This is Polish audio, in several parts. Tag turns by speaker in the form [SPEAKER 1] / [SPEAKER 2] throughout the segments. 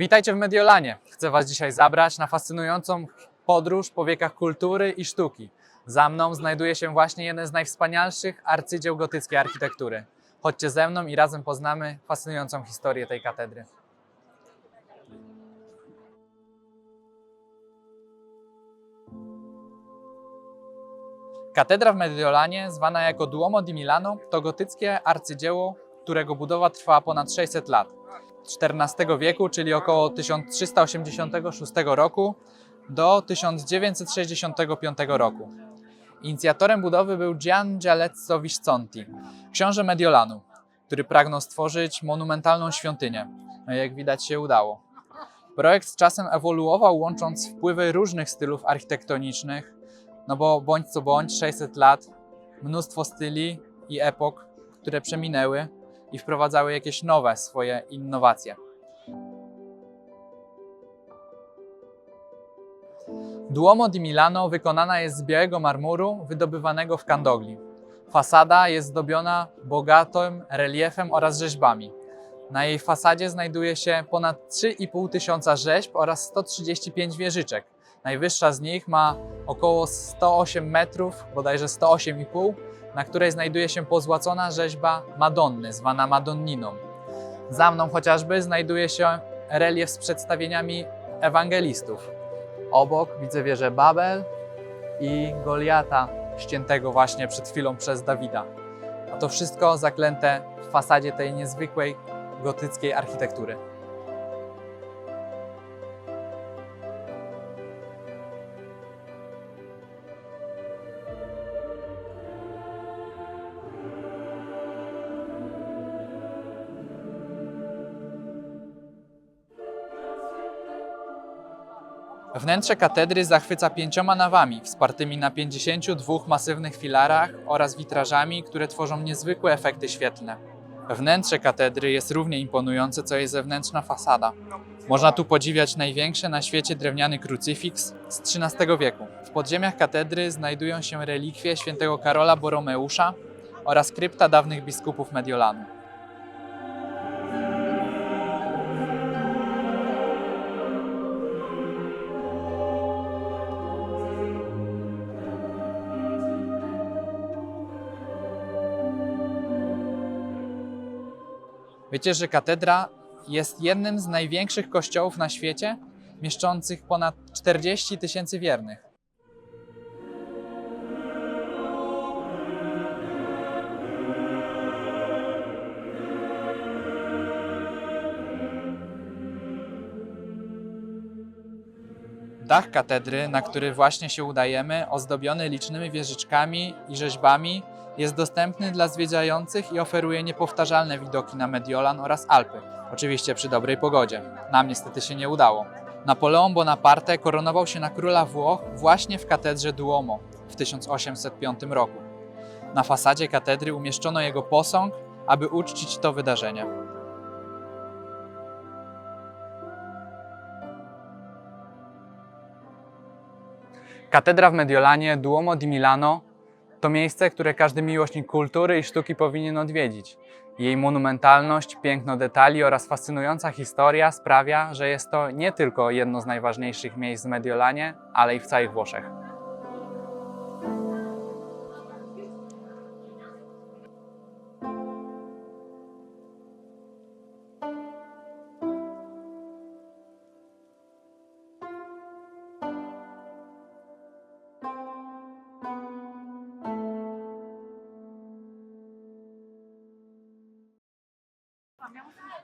[SPEAKER 1] Witajcie w Mediolanie. Chcę Was dzisiaj zabrać na fascynującą podróż po wiekach kultury i sztuki. Za mną znajduje się właśnie jeden z najwspanialszych arcydzieł gotyckiej architektury. Chodźcie ze mną i razem poznamy fascynującą historię tej katedry. Katedra w Mediolanie, zwana jako Duomo di Milano, to gotyckie arcydzieło, którego budowa trwała ponad 600 lat. XIV wieku, czyli około 1386 roku do 1965 roku. Inicjatorem budowy był Gian Gialezzo Visconti, książę Mediolanu, który pragnął stworzyć monumentalną świątynię. No jak widać się udało. Projekt z czasem ewoluował, łącząc wpływy różnych stylów architektonicznych, no bo bądź co bądź 600 lat, mnóstwo styli i epok, które przeminęły i wprowadzały jakieś nowe swoje innowacje. Duomo di Milano wykonana jest z białego marmuru wydobywanego w Candogli. Fasada jest zdobiona bogatym reliefem oraz rzeźbami. Na jej fasadzie znajduje się ponad 3,5 tysiąca rzeźb oraz 135 wieżyczek. Najwyższa z nich ma około 108 metrów, bodajże 108,5, na której znajduje się pozłacona rzeźba Madonny, zwana Madonniną. Za mną chociażby znajduje się relief z przedstawieniami ewangelistów. Obok widzę wieżę Babel i Goliata, ściętego właśnie przed chwilą przez Dawida. A to wszystko zaklęte w fasadzie tej niezwykłej gotyckiej architektury. Wnętrze katedry zachwyca pięcioma nawami, wspartymi na 52 masywnych filarach oraz witrażami, które tworzą niezwykłe efekty świetlne. Wnętrze katedry jest równie imponujące, co jej zewnętrzna fasada. Można tu podziwiać największy na świecie drewniany krucyfiks z XIII wieku. W podziemiach katedry znajdują się relikwie świętego Karola Boromeusza oraz krypta dawnych biskupów Mediolanu. Wiecie, że katedra jest jednym z największych kościołów na świecie, mieszczących ponad 40 tysięcy wiernych. Dach katedry, na który właśnie się udajemy, ozdobiony licznymi wieżyczkami i rzeźbami, jest dostępny dla zwiedzających i oferuje niepowtarzalne widoki na Mediolan oraz Alpy. Oczywiście przy dobrej pogodzie. Nam niestety się nie udało. Napoleon Bonaparte koronował się na króla Włoch właśnie w katedrze Duomo w 1805 roku. Na fasadzie katedry umieszczono jego posąg, aby uczcić to wydarzenie. Katedra w Mediolanie, Duomo di Milano, to miejsce, które każdy miłośnik kultury i sztuki powinien odwiedzić. Jej monumentalność, piękno detali oraz fascynująca historia sprawia, że jest to nie tylko jedno z najważniejszych miejsc w Mediolanie, ale i w całych Włoszech.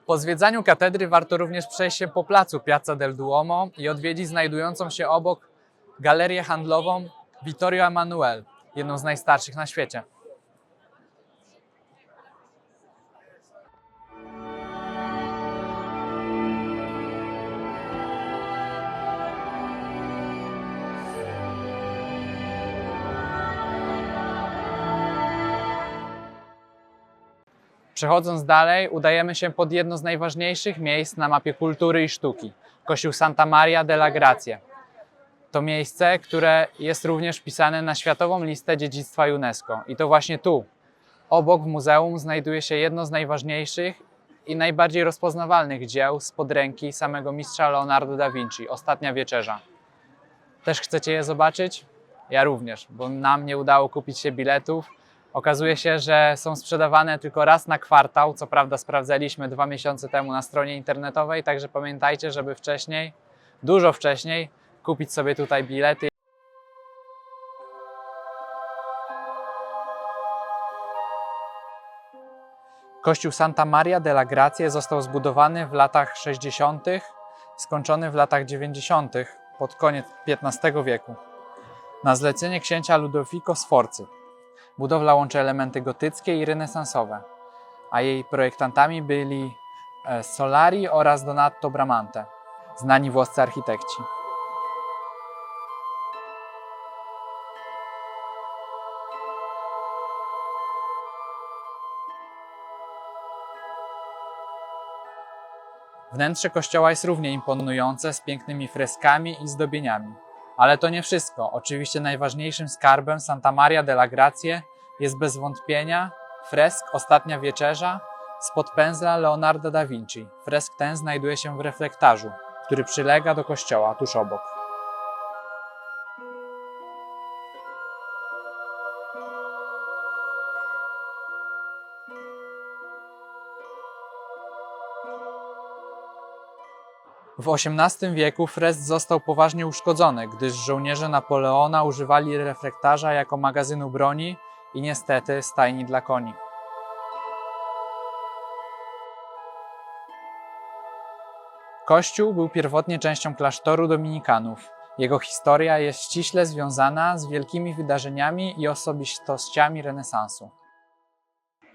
[SPEAKER 1] Po zwiedzaniu katedry warto również przejść się po placu Piazza del Duomo i odwiedzić znajdującą się obok galerię handlową Vittorio Emanuel, jedną z najstarszych na świecie. Przechodząc dalej, udajemy się pod jedno z najważniejszych miejsc na mapie kultury i sztuki Kościół Santa Maria della Grazie. To miejsce, które jest również wpisane na Światową Listę Dziedzictwa UNESCO. I to właśnie tu, obok w muzeum, znajduje się jedno z najważniejszych i najbardziej rozpoznawalnych dzieł spod ręki samego mistrza Leonardo da Vinci, Ostatnia Wieczerza. Też chcecie je zobaczyć? Ja również, bo nam nie udało kupić się biletów. Okazuje się, że są sprzedawane tylko raz na kwartał. Co prawda, sprawdzaliśmy dwa miesiące temu na stronie internetowej, także pamiętajcie, żeby wcześniej, dużo wcześniej, kupić sobie tutaj bilety. Kościół Santa Maria della Grazie został zbudowany w latach 60., skończony w latach 90., pod koniec XV wieku, na zlecenie księcia Ludovico Sforcy. Budowla łączy elementy gotyckie i renesansowe, a jej projektantami byli e, Solari oraz Donato Bramante, znani włoscy architekci. Wnętrze kościoła jest równie imponujące z pięknymi freskami i zdobieniami. Ale to nie wszystko. Oczywiście najważniejszym skarbem Santa Maria della Grazie jest bez wątpienia fresk Ostatnia Wieczerza spod pędzla Leonardo da Vinci. Fresk ten znajduje się w reflektarzu, który przylega do kościoła tuż obok. W XVIII wieku fresk został poważnie uszkodzony, gdyż żołnierze Napoleona używali reflektarza jako magazynu broni i niestety stajni dla koni. Kościół był pierwotnie częścią klasztoru dominikanów. Jego historia jest ściśle związana z wielkimi wydarzeniami i osobistościami renesansu.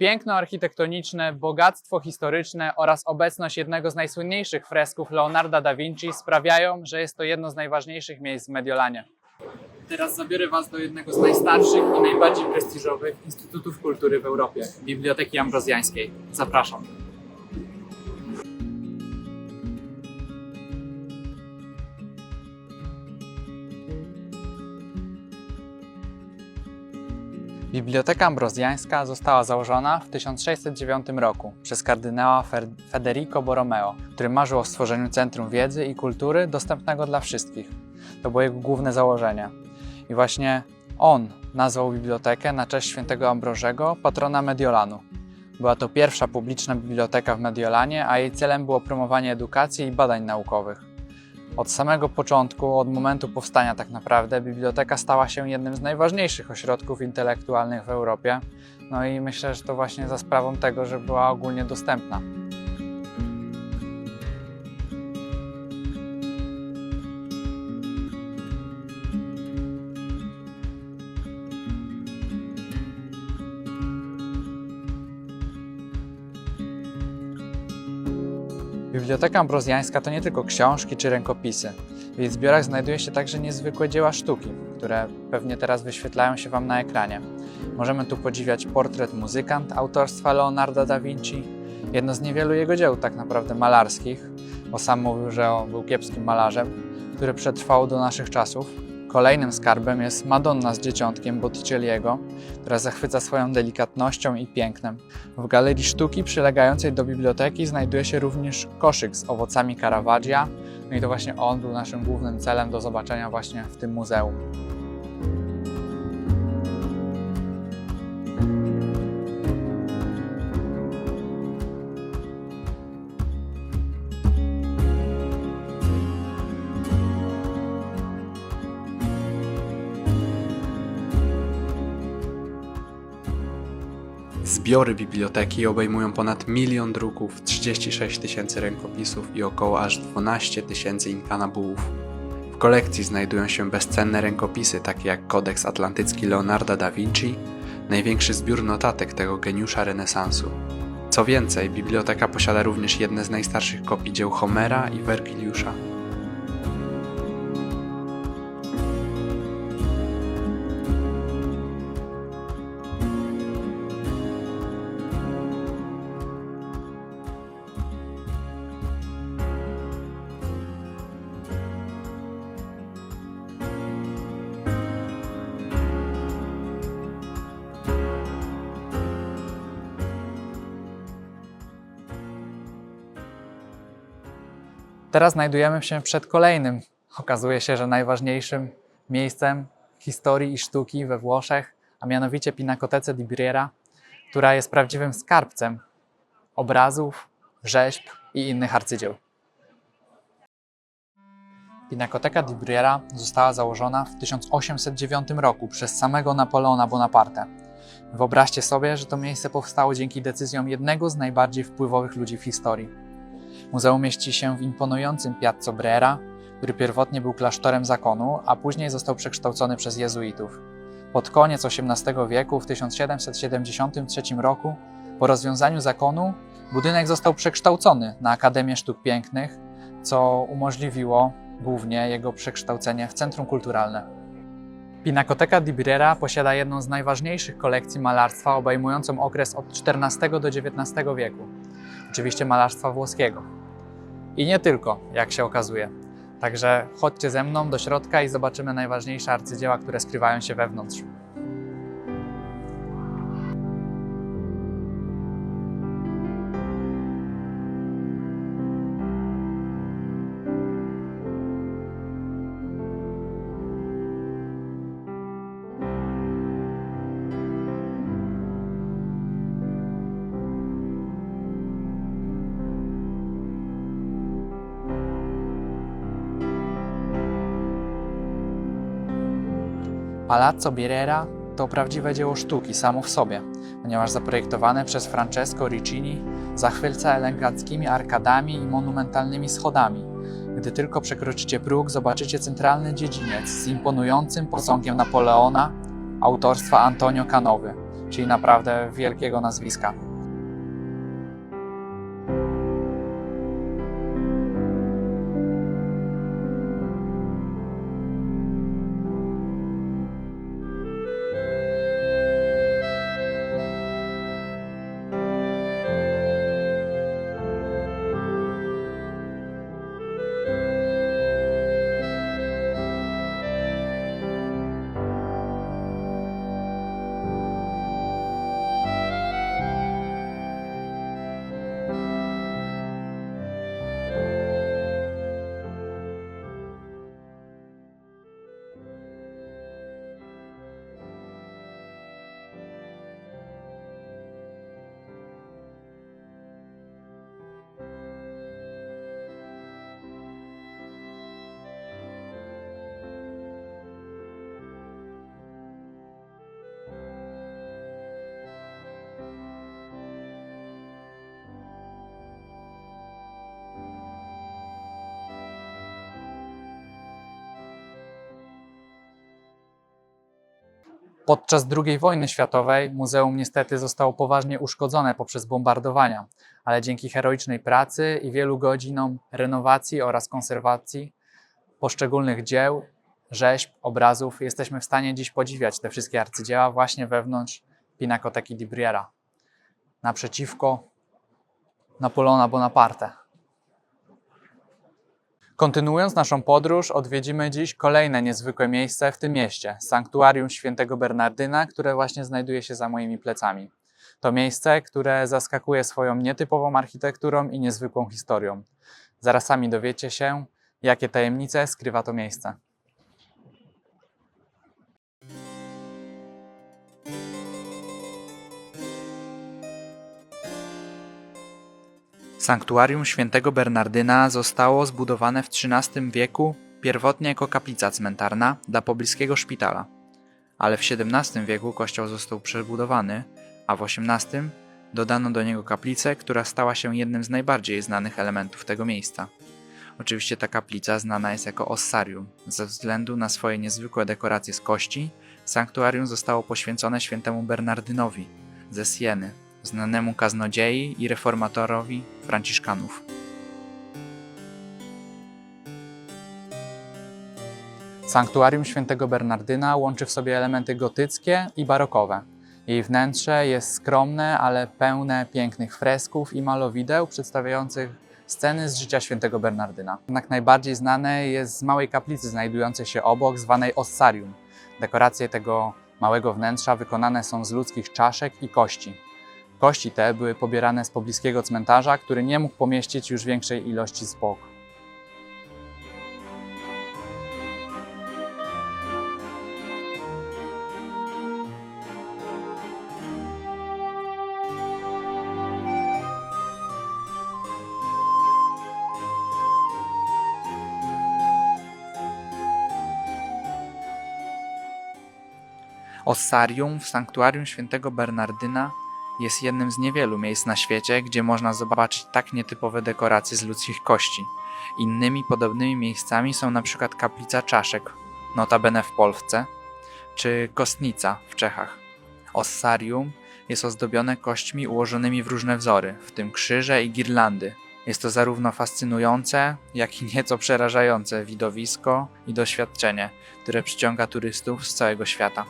[SPEAKER 1] Piękno architektoniczne, bogactwo historyczne oraz obecność jednego z najsłynniejszych fresków Leonarda da Vinci sprawiają, że jest to jedno z najważniejszych miejsc w Mediolanie. Teraz zabiorę Was do jednego z najstarszych i najbardziej prestiżowych instytutów kultury w Europie Biblioteki Ambrozjańskiej. Zapraszam. Biblioteka Ambrozjańska została założona w 1609 roku przez kardynała Federico Borromeo, który marzył o stworzeniu centrum wiedzy i kultury dostępnego dla wszystkich. To było jego główne założenie. I właśnie on nazwał bibliotekę na cześć świętego Ambrożego, patrona Mediolanu. Była to pierwsza publiczna biblioteka w Mediolanie, a jej celem było promowanie edukacji i badań naukowych. Od samego początku, od momentu powstania tak naprawdę, biblioteka stała się jednym z najważniejszych ośrodków intelektualnych w Europie. No i myślę, że to właśnie za sprawą tego, że była ogólnie dostępna. Biblioteka Ambrozjańska to nie tylko książki czy rękopisy. W jej zbiorach znajduje się także niezwykłe dzieła sztuki, które pewnie teraz wyświetlają się Wam na ekranie. Możemy tu podziwiać portret muzykant autorstwa Leonardo da Vinci, jedno z niewielu jego dzieł tak naprawdę malarskich, bo sam mówił, że on był kiepskim malarzem, które przetrwało do naszych czasów. Kolejnym skarbem jest Madonna z dzieciątkiem Botticelliego, która zachwyca swoją delikatnością i pięknem. W galerii sztuki przylegającej do biblioteki znajduje się również koszyk z owocami Caravaggia, no i to właśnie on był naszym głównym celem do zobaczenia właśnie w tym muzeum.
[SPEAKER 2] Zbiory biblioteki obejmują ponad milion druków, 36 tysięcy rękopisów i około aż 12 tysięcy inkanabułów. W kolekcji znajdują się bezcenne rękopisy takie jak Kodeks Atlantycki Leonarda da Vinci, największy zbiór notatek tego geniusza renesansu. Co więcej, biblioteka posiada również jedne z najstarszych kopii dzieł Homera i Wergiliusza.
[SPEAKER 1] Teraz znajdujemy się przed kolejnym, okazuje się, że najważniejszym miejscem historii i sztuki we Włoszech, a mianowicie Pinakotece di Brera, która jest prawdziwym skarbcem obrazów, rzeźb i innych arcydzieł. Pinakoteka di Brera została założona w 1809 roku przez samego Napoleona Bonaparte. Wyobraźcie sobie, że to miejsce powstało dzięki decyzjom jednego z najbardziej wpływowych ludzi w historii. Muzeum mieści się w imponującym Piazzo Brera, który pierwotnie był klasztorem zakonu, a później został przekształcony przez jezuitów. Pod koniec XVIII wieku, w 1773 roku, po rozwiązaniu zakonu, budynek został przekształcony na Akademię Sztuk Pięknych, co umożliwiło głównie jego przekształcenie w centrum kulturalne. Pinakoteka di Brera posiada jedną z najważniejszych kolekcji malarstwa obejmującą okres od XIV do XIX wieku. Oczywiście malarstwa włoskiego. I nie tylko, jak się okazuje. Także chodźcie ze mną do środka i zobaczymy najważniejsze arcydzieła, które skrywają się wewnątrz. Palazzo Birera to prawdziwe dzieło sztuki samo w sobie, ponieważ zaprojektowane przez Francesco Riccini zachwyca eleganckimi arkadami i monumentalnymi schodami. Gdy tylko przekroczycie próg, zobaczycie centralny dziedziniec z imponującym posągiem Napoleona autorstwa Antonio Canowy, czyli naprawdę wielkiego nazwiska. Podczas II wojny światowej muzeum niestety zostało poważnie uszkodzone poprzez bombardowania, ale dzięki heroicznej pracy i wielu godzinom renowacji oraz konserwacji poszczególnych dzieł, rzeźb, obrazów jesteśmy w stanie dziś podziwiać te wszystkie arcydzieła właśnie wewnątrz Pinakoteki di Brera, naprzeciwko Napoleona Bonaparte. Kontynuując naszą podróż, odwiedzimy dziś kolejne niezwykłe miejsce w tym mieście sanktuarium świętego Bernardyna, które właśnie znajduje się za moimi plecami. To miejsce, które zaskakuje swoją nietypową architekturą i niezwykłą historią. Zaraz sami dowiecie się, jakie tajemnice skrywa to miejsce. Sanktuarium świętego Bernardyna zostało zbudowane w XIII wieku pierwotnie jako kaplica cmentarna dla pobliskiego szpitala, ale w XVII wieku kościół został przebudowany, a w XVIII dodano do niego kaplicę, która stała się jednym z najbardziej znanych elementów tego miejsca. Oczywiście ta kaplica znana jest jako ossarium. Ze względu na swoje niezwykłe dekoracje z kości, sanktuarium zostało poświęcone świętemu Bernardynowi ze Sieny, znanemu kaznodziei i reformatorowi Franciszkanów. Sanktuarium świętego Bernardyna łączy w sobie elementy gotyckie i barokowe. Jej wnętrze jest skromne, ale pełne pięknych fresków i malowideł przedstawiających sceny z życia świętego Bernardyna. Jednak najbardziej znane jest z małej kaplicy znajdującej się obok, zwanej ossarium. Dekoracje tego małego wnętrza wykonane są z ludzkich czaszek i kości. Kości te były pobierane z pobliskiego cmentarza, który nie mógł pomieścić już większej ilości zwłok. Osarium w sanktuarium świętego Bernardyna jest jednym z niewielu miejsc na świecie, gdzie można zobaczyć tak nietypowe dekoracje z ludzkich kości. Innymi podobnymi miejscami są przykład kaplica czaszek, notabene w Polsce, czy kostnica w Czechach. Ossarium jest ozdobione kośćmi ułożonymi w różne wzory, w tym krzyże i girlandy. Jest to zarówno fascynujące, jak i nieco przerażające widowisko i doświadczenie, które przyciąga turystów z całego świata.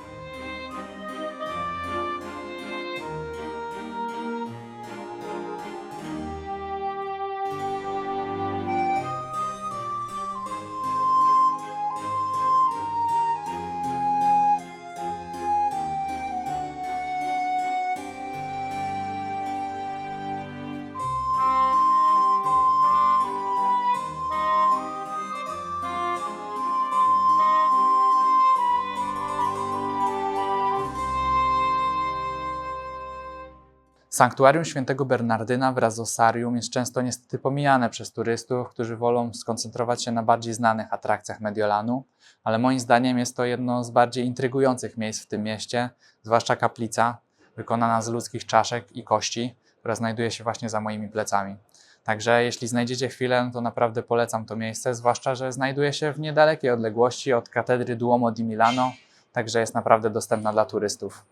[SPEAKER 1] Sanktuarium Świętego Bernardyna wraz z Osarium jest często niestety pomijane przez turystów, którzy wolą skoncentrować się na bardziej znanych atrakcjach Mediolanu, ale moim zdaniem jest to jedno z bardziej intrygujących miejsc w tym mieście, zwłaszcza kaplica wykonana z ludzkich czaszek i kości, która znajduje się właśnie za moimi plecami. Także jeśli znajdziecie chwilę, to naprawdę polecam to miejsce, zwłaszcza, że znajduje się w niedalekiej odległości od katedry Duomo di Milano, także jest naprawdę dostępna dla turystów.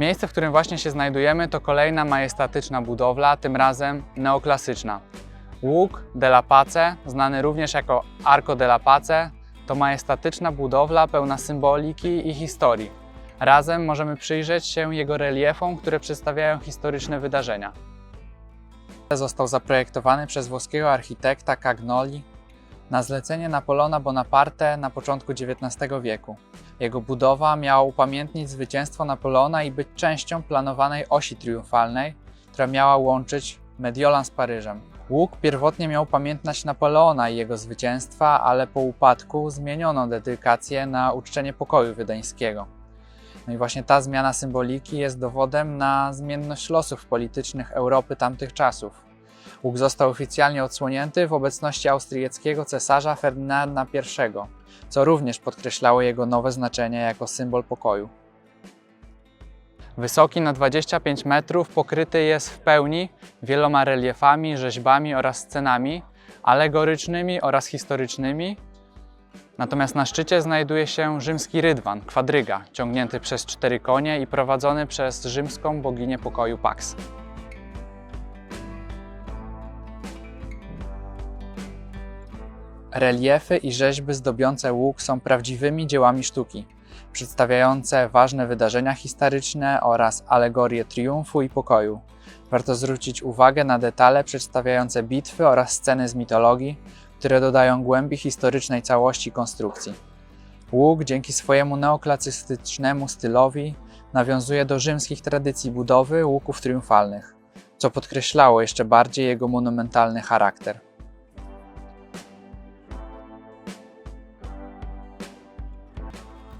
[SPEAKER 1] Miejsce, w którym właśnie się znajdujemy, to kolejna majestatyczna budowla, tym razem neoklasyczna. Łuk della Pace, znany również jako Arco della Pace, to majestatyczna budowla pełna symboliki i historii. Razem możemy przyjrzeć się jego reliefom, które przedstawiają historyczne wydarzenia. Został zaprojektowany przez włoskiego architekta Cagnoli na zlecenie Napoleona Bonaparte na początku XIX wieku. Jego budowa miała upamiętnić zwycięstwo Napoleona i być częścią planowanej osi triumfalnej, która miała łączyć Mediolan z Paryżem. Łuk pierwotnie miał pamiętać Napoleona i jego zwycięstwa, ale po upadku zmieniono dedykację na uczczenie pokoju wiedeńskiego. No i właśnie ta zmiana symboliki jest dowodem na zmienność losów politycznych Europy tamtych czasów. Łuk został oficjalnie odsłonięty w obecności austriackiego cesarza Ferdynanda I, co również podkreślało jego nowe znaczenie jako symbol pokoju. Wysoki na 25 metrów, pokryty jest w pełni wieloma reliefami, rzeźbami oraz scenami alegorycznymi oraz historycznymi. Natomiast na szczycie znajduje się rzymski rydwan, kwadryga, ciągnięty przez cztery konie i prowadzony przez rzymską boginię pokoju Pax. Reliefy i rzeźby zdobiące łuk są prawdziwymi dziełami sztuki, przedstawiające ważne wydarzenia historyczne oraz alegorie triumfu i pokoju. Warto zwrócić uwagę na detale przedstawiające bitwy oraz sceny z mitologii, które dodają głębi historycznej całości konstrukcji. Łuk dzięki swojemu neoklasystycznemu stylowi nawiązuje do rzymskich tradycji budowy łuków triumfalnych, co podkreślało jeszcze bardziej jego monumentalny charakter.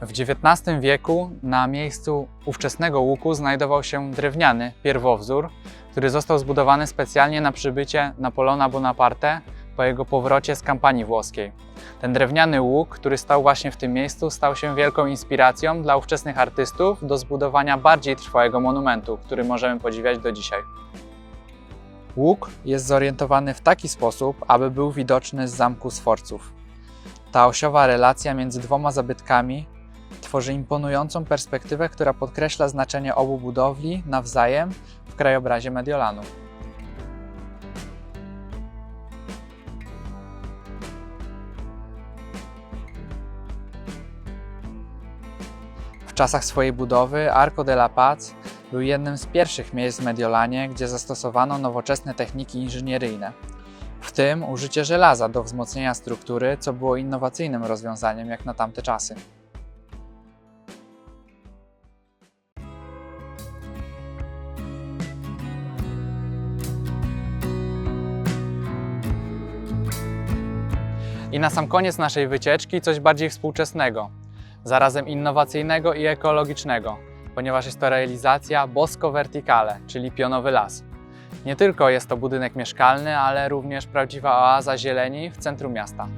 [SPEAKER 1] W XIX wieku na miejscu ówczesnego łuku znajdował się drewniany pierwowzór, który został zbudowany specjalnie na przybycie Napoleona Bonaparte po jego powrocie z kampanii włoskiej. Ten drewniany łuk, który stał właśnie w tym miejscu, stał się wielką inspiracją dla ówczesnych artystów do zbudowania bardziej trwałego monumentu, który możemy podziwiać do dzisiaj. Łuk jest zorientowany w taki sposób, aby był widoczny z zamku Sforców. Ta osiowa relacja między dwoma zabytkami tworzy imponującą perspektywę, która podkreśla znaczenie obu budowli nawzajem w krajobrazie Mediolanu. W czasach swojej budowy Arco de la Paz był jednym z pierwszych miejsc w Mediolanie, gdzie zastosowano nowoczesne techniki inżynieryjne, w tym użycie żelaza do wzmocnienia struktury, co było innowacyjnym rozwiązaniem jak na tamte czasy. I na sam koniec naszej wycieczki coś bardziej współczesnego, zarazem innowacyjnego i ekologicznego, ponieważ jest to realizacja Bosco Verticale, czyli pionowy las. Nie tylko jest to budynek mieszkalny, ale również prawdziwa oaza zieleni w centrum miasta.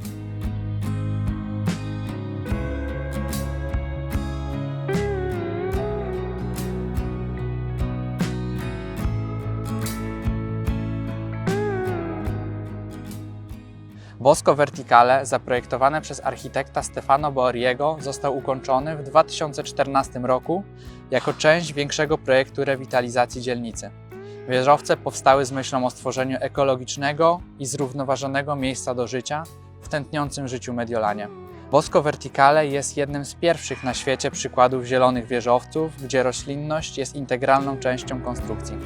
[SPEAKER 1] Bosco Verticale, zaprojektowane przez architekta Stefano Boariego, został ukończony w 2014 roku jako część większego projektu rewitalizacji dzielnicy. Wieżowce powstały z myślą o stworzeniu ekologicznego i zrównoważonego miejsca do życia w tętniącym życiu Mediolanie. Bosco Verticale jest jednym z pierwszych na świecie przykładów zielonych wieżowców, gdzie roślinność jest integralną częścią konstrukcji.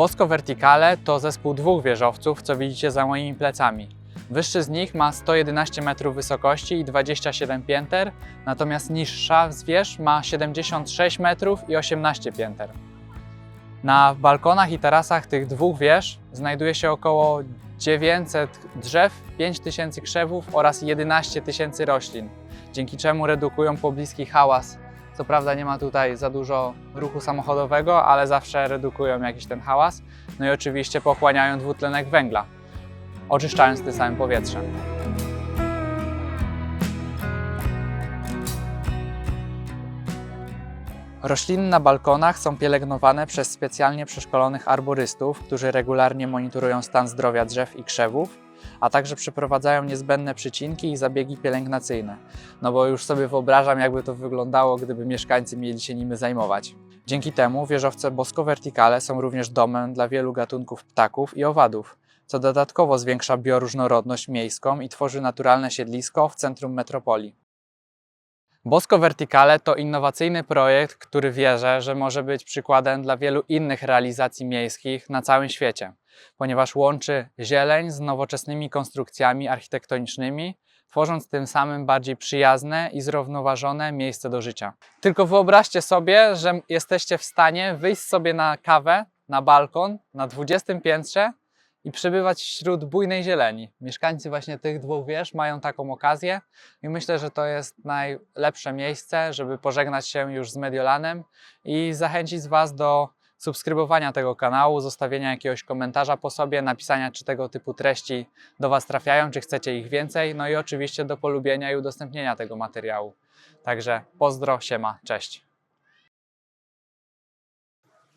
[SPEAKER 1] Bosco Verticale to zespół dwóch wieżowców, co widzicie za moimi plecami. Wyższy z nich ma 111 metrów wysokości i 27 pięter, natomiast niższa z wież ma 76 metrów i 18 pięter. Na balkonach i tarasach tych dwóch wież znajduje się około 900 drzew, 5000 krzewów oraz 11 tysięcy roślin, dzięki czemu redukują pobliski hałas co prawda nie ma tutaj za dużo ruchu samochodowego, ale zawsze redukują jakiś ten hałas. No i oczywiście pochłaniają dwutlenek węgla, oczyszczając tym samym powietrze. Rośliny na balkonach są pielęgnowane przez specjalnie przeszkolonych arborystów, którzy regularnie monitorują stan zdrowia drzew i krzewów, a także przeprowadzają niezbędne przycinki i zabiegi pielęgnacyjne. No bo już sobie wyobrażam, jakby to wyglądało, gdyby mieszkańcy mieli się nimi zajmować. Dzięki temu wieżowce Bosco Verticale są również domem dla wielu gatunków ptaków i owadów, co dodatkowo zwiększa bioróżnorodność miejską i tworzy naturalne siedlisko w centrum metropolii. Bosco Verticale to innowacyjny projekt, który wierzę, że może być przykładem dla wielu innych realizacji miejskich na całym świecie, ponieważ łączy zieleń z nowoczesnymi konstrukcjami architektonicznymi, tworząc tym samym bardziej przyjazne i zrównoważone miejsce do życia. Tylko wyobraźcie sobie, że jesteście w stanie wyjść sobie na kawę, na balkon, na 20 piętrze i przebywać wśród bujnej zieleni. Mieszkańcy właśnie tych dwóch wież mają taką okazję i myślę, że to jest najlepsze miejsce, żeby pożegnać się już z Mediolanem i zachęcić Was do subskrybowania tego kanału, zostawienia jakiegoś komentarza po sobie, napisania, czy tego typu treści do Was trafiają, czy chcecie ich więcej, no i oczywiście do polubienia i udostępnienia tego materiału. Także pozdro, siema, cześć.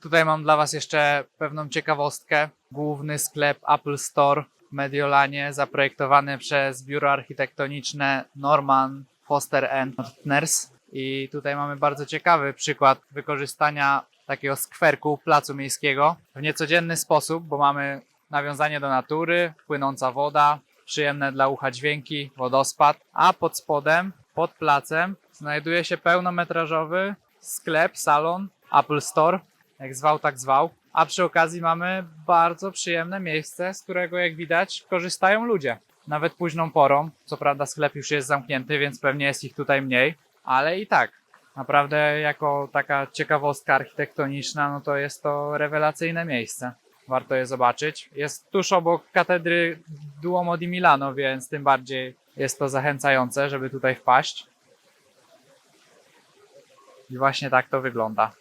[SPEAKER 1] Tutaj mam dla Was jeszcze pewną ciekawostkę. Główny sklep Apple Store w Mediolanie, zaprojektowany przez biuro architektoniczne Norman Foster Partners. I tutaj mamy bardzo ciekawy przykład wykorzystania takiego skwerku, placu miejskiego w niecodzienny sposób, bo mamy nawiązanie do natury, płynąca woda, przyjemne dla ucha dźwięki, wodospad, a pod spodem, pod placem znajduje się pełnometrażowy sklep, salon Apple Store, jak zwał, tak zwał. A przy okazji mamy bardzo przyjemne miejsce, z którego jak widać korzystają ludzie. Nawet późną porą. Co prawda sklep już jest zamknięty, więc pewnie jest ich tutaj mniej, ale i tak. Naprawdę jako taka ciekawostka architektoniczna, no to jest to rewelacyjne miejsce. Warto je zobaczyć. Jest tuż obok katedry Duomo di Milano, więc tym bardziej jest to zachęcające, żeby tutaj wpaść. I właśnie tak to wygląda.